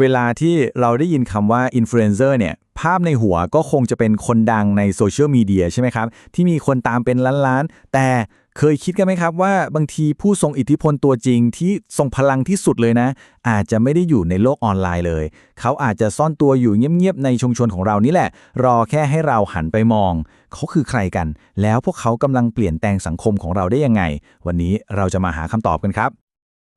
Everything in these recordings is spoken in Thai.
เวลาที่เราได้ยินคำว่าอินฟลูเอนเซอร์เนี่ย ภาพในหัวก็คงจะเป็นคนดังในโซเชียลมีเดียใช่ไหมครับ ที่มีคนตามเป็นล้านๆ แต่เคยคิดกันไหมครับว่าบางทีผู้ทรงอิทธิพลตัวจริงที่ทรงพลังที่สุดเลยนะ อาจจะไม่ได้อยู่ในโลกออนไลน์เลย เขาอาจจะซ่อนตัวอยู่เงียบๆในชุมชนของเรานี่แหละ รอแค่ให้เราหันไปมอง เขาคือใครกัน แล้วพวกเขากำลังเปลี่ยนแปลงสังคมของเราได้ยังไง วันนี้เราจะมาหาคำตอบกันครับ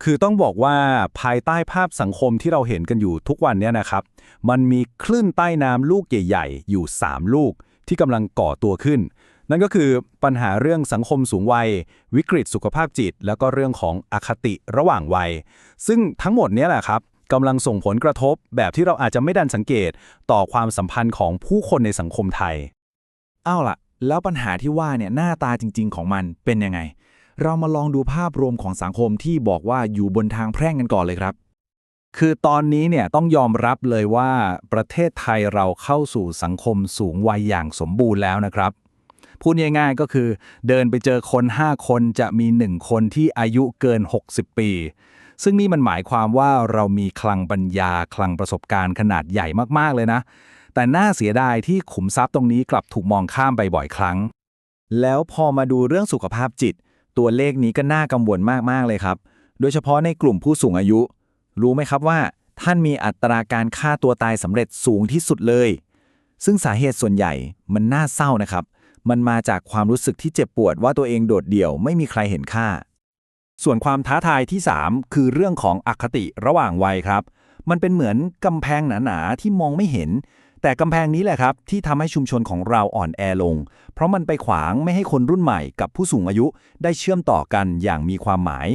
คือต้องบอกว่าภายใต้ภาพสังคมที่เราเห็นกันอยู่ทุกวันเนี้นะครับ มันมีคลื่นใต้น้ำลูกใหญ่ ๆ อยู่ 3 ลูกที่กำลังก่อตัวขึ้น นั่นก็คือปัญหาเรื่องสังคมสูงวัย วิกฤตสุขภาพจิต แล้วก็เรื่องของอคติระหว่างวัย ซึ่งทั้งหมดนี้แหละครับกำลังส่งผลกระทบแบบที่เราอาจจะไม่ดันสังเกตต่อความสัมพันธ์ของผู้คนในสังคมไทย เอาล่ะ แล้วปัญหาที่ว่าเนี่ยหน้าตาจริง ๆ ของมันเป็นยังไง เรามาลองดูภาพรวมของสังคมที่บอกว่าอยู่บนทางแพร่งกันก่อนเลยครับ คือตอนนี้เนี่ยต้องยอมรับเลยว่าประเทศไทยเราเข้าสู่สังคมสูงวัยอย่างสมบูรณ์แล้วนะครับ พูดง่ายๆก็คือ เดินไปเจอคน 5 คนจะมี 1 คนที่อายุเกิน 60 ปี ซึ่งนี่มันหมายความว่าเรามีคลังปัญญาคลังประสบการณ์ขนาดใหญ่มากๆเลยนะ แต่น่าเสียดายที่ขุมทรัพย์ตรงนี้กลับถูกมองข้ามไปบ่อยครั้งแล้วพอมาดูเรื่องสุขภาพจิต ตัวเลขนี้ก็น่ากังวลมาก ๆ เลยครับ โดยเฉพาะในกลุ่มผู้สูงอายุ รู้ไหมครับว่า ท่านมีอัตราการฆ่าตัวตายสำเร็จสูงที่สุดเลย ซึ่งสาเหตุส่วนใหญ่มันน่าเศร้านะครับ มันมาจากความรู้สึกที่เจ็บปวดว่าตัวเองโดดเดี่ยวไม่มีใครเห็นค่า ส่วนความท้าทายที่ 3 คือเรื่องของอคติระหว่างวัยครับ มันเป็นเหมือนกำแพงหนาๆที่มองไม่เห็น แต่กำแพงนี้แหละครับ ที่ทำให้ชุมชนของเราอ่อนแอลง เพราะมันไปขวางไม่ให้คนรุ่นใหม่กับผู้สูงอายุได้เชื่อมต่อกันอย่างมีความหมาย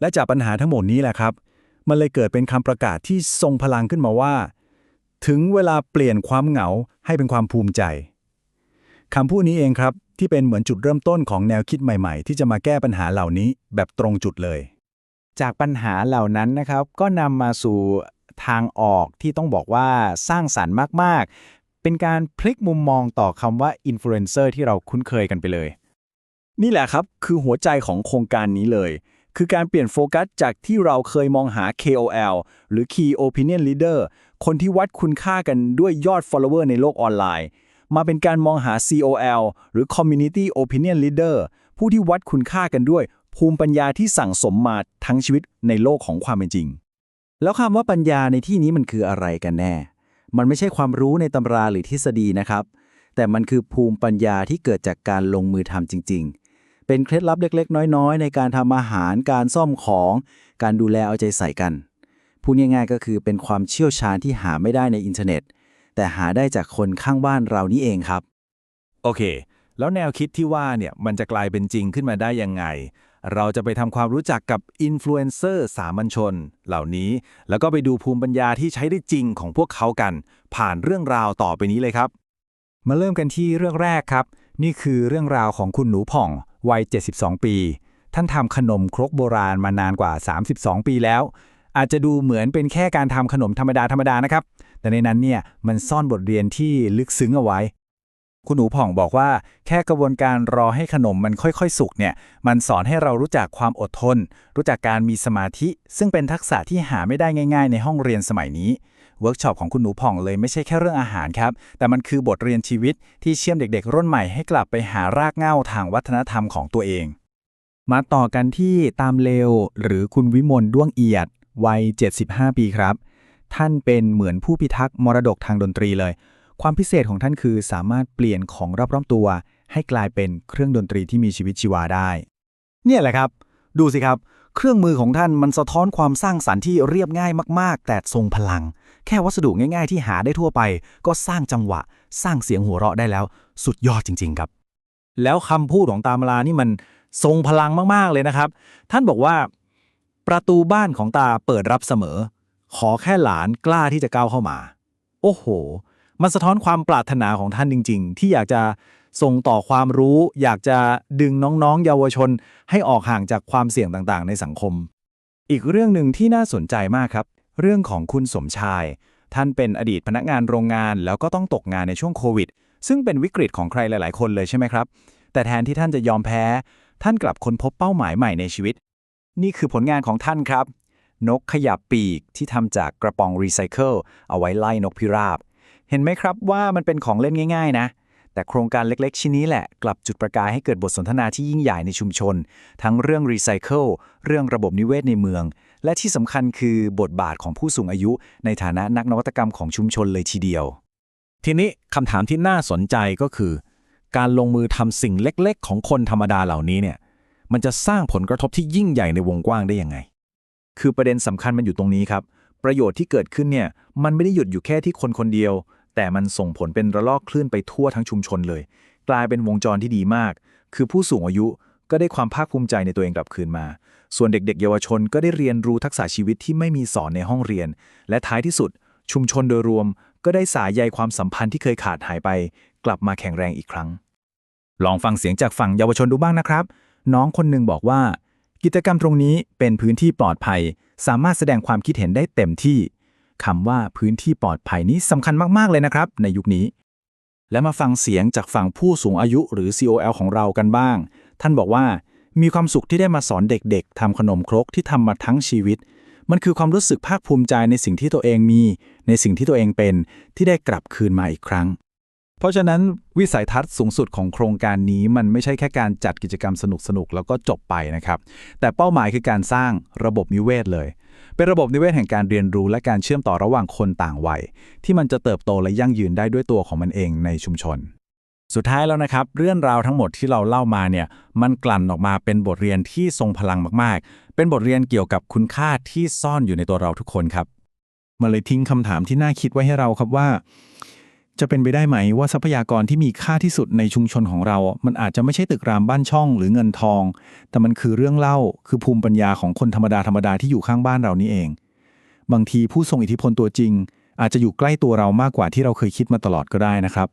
และจากปัญหาทั้งหมดนี้แหละครับ มันเลยเกิดเป็นคำประกาศที่ทรงพลังขึ้นมาว่า ถึงเวลาเปลี่ยนความเหงาให้เป็นความภูมิใจคำพูดนี้เองครับ ที่เป็นเหมือนจุดเริ่มต้นของแนวคิดใหม่ๆ ที่จะมาแก้ปัญหาเหล่านี้แบบตรงจุดเลย จากปัญหาเหล่านั้นนะครับ ก็นำมาสู่ ทางออกที่ต้องบอกว่าสร้างสรรค์มาก ๆ เป็นการพลิกมุมมองต่อคำว่าอินฟลูเอนเซอร์ที่เราคุ้นเคยกันไปเลย นี่แหละครับ คือหัวใจของโครงการนี้เลย คือการเปลี่ยนโฟกัสจากที่เราเคยมองหา KOL หรือ Key Opinion Leader คนที่วัดคุณค่ากันด้วยยอด follower ในโลกออนไลน์ มาเป็นการมองหา COL หรือ Community Opinion Leader ผู้ที่วัดคุณค่ากันด้วยภูมิปัญญาที่สั่งสมมาทั้งชีวิตในโลกของความเป็นจริง แล้วคำว่าปัญญาในที่นี้มันคืออะไรกันแน่ มันไม่ใช่ความรู้ในตำราหรือทฤษฎีนะครับ แต่มันคือภูมิปัญญาที่เกิดจากการลงมือทำจริง ๆ เป็นเคล็ดลับเล็ก ๆ น้อย ๆ ในการทำอาหาร การซ่อมของ การดูแลเอาใจใส่กัน พูดง่ายๆ ก็คือเป็นความเชี่ยวชาญที่หาไม่ได้ในอินเทอร์เน็ต แต่หาได้จากคนข้างบ้านเรานี่เองครับ โอเค แล้วแนวคิดที่ว่าเนี่ยมันจะกลายเป็นจริงขึ้นมาได้ยังไง เราจะไปทำความรู้จักกับอินฟลูเอนเซอร์สามัญชน เหล่านี้ แล้วก็ไปดูภูมิปัญญาที่ใช้ได้จริงของพวกเขากัน ผ่านเรื่องราวต่อไปนี้เลยครับ มาเริ่มกันที่เรื่องแรกครับ นี่คือเรื่องราวของคุณหนูผ่อง วัย 72 ปี ท่านทำขนมครกโบราณมานานกว่า 32 ปีแล้ว อาจจะดูเหมือนเป็นแค่การทำขนมธรรมดาธรรมดานะครับ แต่ในนั้นเนี่ยมันซ่อนบทเรียนที่ลึกซึ้งเอาไว้ คุณหนูผ่องบอกว่าแค่กระบวนการรอให้ขนมมันค่อยๆ สุกเนี่ย มันสอนให้เรารู้จักความอดทน รู้จักการมีสมาธิ ซึ่งเป็นทักษะที่หาไม่ได้ง่าย ๆ ในห้องเรียนสมัยนี้เวิร์กช็อปของคุณหนูผ่องเลยไม่ใช่แค่เรื่องอาหารครับ แต่มันคือบทเรียนชีวิตที่เชื่อมเด็กๆ รุ่นใหม่ให้กลับไปหารากเหง้าทางวัฒนธรรมของตัวเอง มาต่อกันที่ตามเลวหรือคุณวิมลด้วงเอียด วัย 75 ปีครับ ท่านเป็นเหมือนผู้พิทักษ์มรดกทางดนตรีเลย ความพิเศษของท่านคือสามารถเปลี่ยนของรอบๆตัว ให้กลายเป็นเครื่องดนตรีที่มีชีวิตชีวาได้ เนี่ยแหละครับ ดูสิครับ เครื่องมือของท่านมันสะท้อนความสร้างสรรค์ที่เรียบง่ายมาก ๆ แต่ทรงพลัง แค่วัสดุง่าย ๆ ที่หาได้ทั่วไป ก็สร้างจังหวะ สร้างเสียงหัวเราะได้แล้ว สุดยอดจริง ๆ ครับ แล้วคำพูดของตามลานี่มันทรงพลังมากๆเลยนะครับ ท่านบอกว่า ประตูบ้านของตาเปิดรับเสมอ ขอแค่หลานกล้าที่จะก้าวเข้ามา โอ้โห มันสะท้อนความปรารถนาของท่านจริง ๆ ที่อยากจะส่งต่อความรู้ อยากจะดึงน้องๆ เยาวชน ให้ออกห่างจากความเสี่ยงต่างๆ ในสังคม อีกเรื่องหนึ่งที่น่าสนใจมากครับ เรื่องของคุณสมชาย ท่านเป็นอดีตพนักงานโรงงาน แล้วก็ต้องตกงานในช่วงโควิด ซึ่งเป็นวิกฤตของใครหลาย ๆ คนเลยใช่ไหมครับ แต่แทนที่ท่านจะยอมแพ้ ท่านกลับค้นพบเป้าหมายใหม่ในชีวิต นี่คือผลงานของท่านครับ นกขยับปีกที่ทำจากกระป๋องรีไซเคิลเอาไว้ไล่นกพิราบ เห็นไหมครับว่ามันเป็นของเล่นง่าย ๆ นะ แต่โครงการเล็กๆ ชิ้นนี้แหละ กลับจุดประกายให้เกิดบทสนทนาที่ยิ่งใหญ่ในชุมชน ทั้งเรื่องรีไซเคิลเรื่องระบบนิเวศในเมือง และที่สำคัญคือบทบาทของผู้สูงอายุในฐานะนักนวัตกรรมของชุมชนเลยทีเดียว ทีนี้คำถามที่น่าสนใจก็คือ การลงมือทำสิ่งเล็กๆ ของคนธรรมดาเหล่านี้เนี่ยมันจะสร้างผลกระทบที่ยิ่งใหญ่ในวงกว้างได้ยังไง คือประเด็นสำคัญมันอยู่ตรงนี้ครับประโยชน์ที่เกิดขึ้นเนี่ยมันไม่ได้หยุดอยู่แค่ที่คนคนเดียว แต่มันส่งผลเป็นระลอกคลื่นไปทั่วทั้งชุมชนเลย กลายเป็นวงจรที่ดีมาก คือผู้สูงอายุก็ได้ความภาคภูมิใจในตัวเองกลับคืนมา ส่วนเด็กๆ เยาวชนก็ได้เรียนรู้ทักษะชีวิตที่ไม่มีสอนในห้องเรียน และท้ายที่สุด ชุมชนโดยรวม ก็ได้สายใยความสัมพันธ์ที่เคยขาดหายไป กลับมาแข็งแรงอีกครั้ง ลองฟังเสียงจากฝั่งเยาวชนดูบ้างนะครับ น้องคนหนึ่งบอกว่า กิจกรรมตรงนี้เป็นพื้นที่ปลอดภัย สามารถแสดงความคิดเห็นได้เต็มที่ คำว่าพื้นที่ปลอดภัยนี้สำคัญมาก ๆ เลยนะครับ ในยุคนี้ และมาฟังเสียงจากฝั่งผู้สูงอายุหรือ COL ของเรากันบ้าง ท่านบอกว่า มีความสุขที่ได้มาสอนเด็กๆทำขนมครกที่ทำมาทั้งชีวิต มันคือความรู้สึกภาคภูมิใจในสิ่งที่ตัวเองมี ในสิ่งที่ตัวเองเป็นที่ได้กลับคืนมาอีกครั้ง เพราะฉะนั้นวิสัยทัศน์สูงสุดของโครงการนี้มันไม่ใช่แค่การจัดกิจกรรมสนุกๆแล้วก็จบไปนะครับ แต่เป้าหมายคือการสร้างระบบนิเวศเลย เป็นระบบนิเวศแห่งการเรียนรู้และการเชื่อมต่อระหว่างคนต่างวัย ที่มันจะเติบโตและยั่งยืนได้ด้วยตัวของมันเองในชุมชน สุดท้ายแล้วนะครับ เรื่องราวทั้งหมดที่เราเล่ามาเนี่ยมันกลั่นออกมาเป็นบทเรียนที่ทรงพลังมากๆ เป็นบทเรียนเกี่ยวกับคุณค่าที่ซ่อนอยู่ในตัวเราทุกคนครับมันเลยทิ้งคำถามที่น่าคิดไว้ให้เราครับว่า จะเป็นไปได้ไหมว่าทรัพยากรที่มีค่าที่สุดในชุมชนของเรา มันอาจจะไม่ใช่ตึกรามบ้านช่องหรือเงินทอง แต่มันคือเรื่องเล่า คือภูมิปัญญาของคนธรรมดาธรรมดาที่อยู่ข้างบ้านเรานี่เอง บางทีผู้ทรงอิทธิพลตัวจริง อาจจะอยู่ใกล้ตัวเรามากกว่าที่เราเคยคิดมาตลอดก็ได้นะครับ